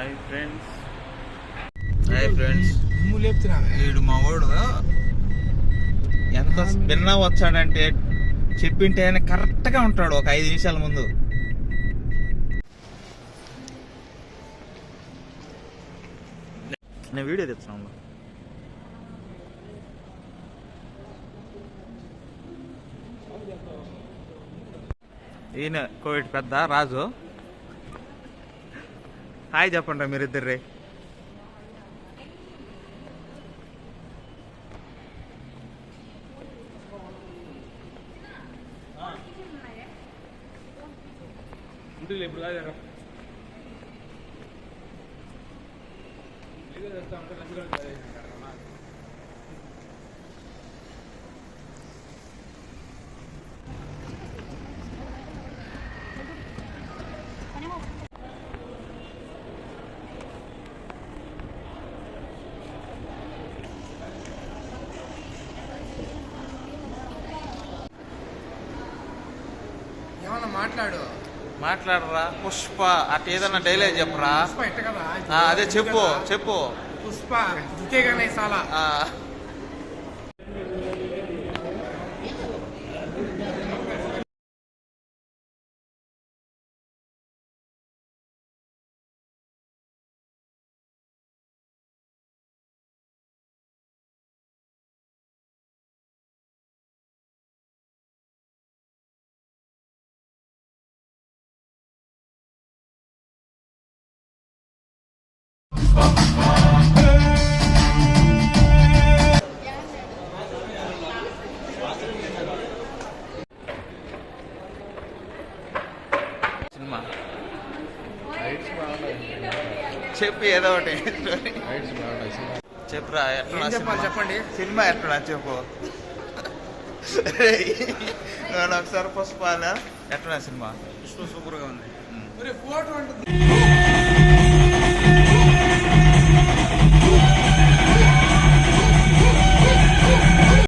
Hi friends hi friends వీడు మా వాడు ఎంత స్పిన్నా వచ్చాడంటే చెప్పింటే ఆయన కరెక్ట్గా ఉంటాడు ఒక ఐదు నిమిషాల ముందు. నేను వీడియో తెచ్చున్నాను ఈయన కోవిడ్ పెద్ద రాజు. హాయ్ చెప్పండి మీరిద్దరు. ఇంటికి ఇప్పుడు కాదు ఏమన్నా మాట్లాడు. మాట్లాడరా? పుష్ప అట్ ఏదన్నా డైలాగ్ చెప్పరా? అదే చెప్పు చెప్పు. పుష్ప కానీ చాలా. సినిమా. చెప్పు ఏదో ఒకటి. చెప్పురా ఎట్లా చెప్పాలి? చెప్పండి? సినిమా ఎట్లా? చెప్పు. నేను ఒకసారి పుష్పాల ఎట్లా సినిమా? సూపర్గా ఉంది.